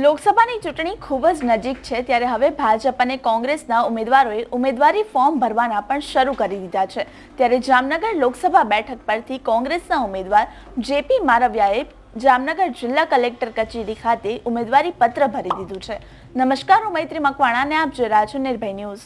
લોકસભાની ચૂંટણી ખૂબ જ નજીક છે, ત્યારે હવે ભાજપ અને કોંગ્રેસના ઉમેદવારોએ ઉમેદવારી ફોર્મ ભરવાના પણ શરૂ કરી દીધા છે. ત્યારે જામનગર લોકસભા બેઠક પરથી કોંગ્રેસના ઉમેદવાર જેપી મારવિયાએ જામનગર જિલ્લા કલેક્ટર કચેરી ખાતે ઉમેદવારી પત્ર ભરી દીધું છે. નમસ્કાર, હું મૈત્રી મકવાણાને આપ જોઈ રહ્યા છો નિર્ભય ન્યૂઝ.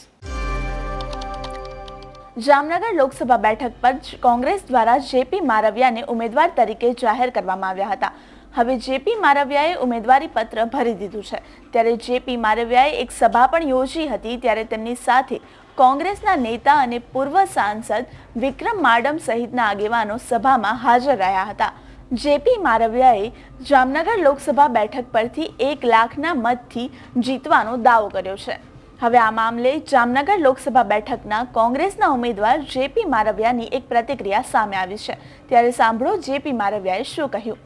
જામનગર લોકસભા બેઠક પર કોંગ્રેસ દ્વારા જેપી મારવિયાને ઉમેદવાર તરીકે જાહેર કરવામાં આવ્યા હતા. હવે જેપી મારવિયાએ ઉમેદવારી પત્ર ભરી દીધું છે. ત્યારે જેપી મારવિયાએ એક સભા પણ યોજી હતી, ત્યારે તેમની સાથે કોંગ્રેસના નેતા અને પૂર્વ સાંસદ વિક્રમ માડમ સહિતના આગેવાનો સભામાં હાજર રહ્યા હતા. જેપી મારવિયાએ જામનગર લોકસભા બેઠક પરથી એક લાખના મતથી જીતવાનો દાવો કર્યો છે. હવે આ મામલે જામનગર લોકસભા બેઠકના કોંગ્રેસના ઉમેદવાર જેપી મારવિયાની એક પ્રતિક્રિયા સામે આવી છે. ત્યારે સાંભળો જેપી મારવિયાએ શું કહ્યું.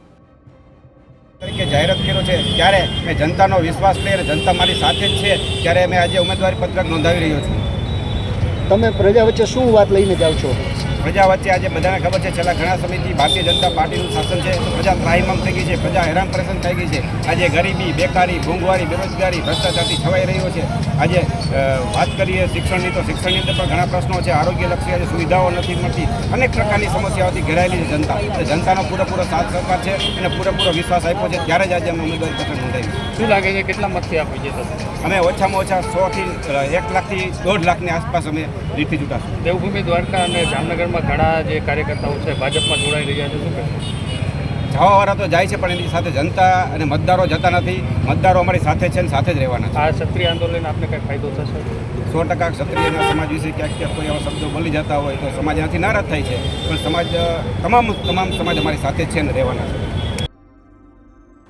તરીકે જાહેરાત કર્યો છે, ત્યારે મેં જનતાનો વિશ્વાસ લઈ જનતા મારી સાથે જ છે, ત્યારે મેં આજે ઉમેદવારી પત્રક નોંધાવી રહ્યો છું. તમે પ્રજા વચ્ચે શું વાત લઈને જાઓ છો? પ્રજા વચ્ચે આજે બધાને ખબર છે છેલ્લા ઘણા સમયથી ભારતીય જનતા પાર્ટીનું શાસન છે. પ્રજા ત્રાહિમામ થઈ ગઈ છે પ્રજા હેરાન પરેશાન થઈ ગઈ છે. આજે ગરીબી બેકારી ભૂંગવારી બેરોજગારી ભ્રષ્ટાચારથી છવાઈ રહ્યો છે. આજે વાત કરીએ શિક્ષણની તો શિક્ષણની અંદર પણ ઘણા પ્રશ્નો છે. આરોગ્યલક્ષી આજે સુવિધાઓ નથી મળતી. અનેક પ્રકારની સમસ્યાઓથી ઘેરાયેલી છે જનતા. જનતાનો પૂરેપૂરો સાથ સહકાર છે અને પૂરેપૂરો વિશ્વાસ આપ્યો છે. ત્યારે જ આજે અમે ઉમેદવારી પત્ર નોંધાવ્યું શું લાગે છે કેટલા મતથી આપી છે? અમે ઓછામાં ઓછા સોથી એક લાખથી દોઢ લાખની આસપાસ અમે જીતી ચૂંટાશું દેવભૂમિ દ્વારકા અને જામનગરમાં ઘણા જે કાર્યકર્તાઓ છે ભાજપમાં જોડાઈ રહ્યા છે શું કહેશો? જવાવાળા તો જાય છે પણ એની સાથે જનતા અને મતદારો જતા નથી. મતદારો અમારી સાથે છે અને સાથે જ રહેવાના આ ક્ષત્રિય આંદોલન આપને કંઈ ફાયદો થશે? સો ટકા ક્ષત્રિયના સમાજ વિશે ક્યાંક ક્યાંક કોઈ એવા શબ્દો બોલી જતા હોય તો સમાજ એનાથી નારાજ થાય છે. પણ સમાજ તમામ તમામ સમાજ અમારી સાથે છે અને રહેવાના છે.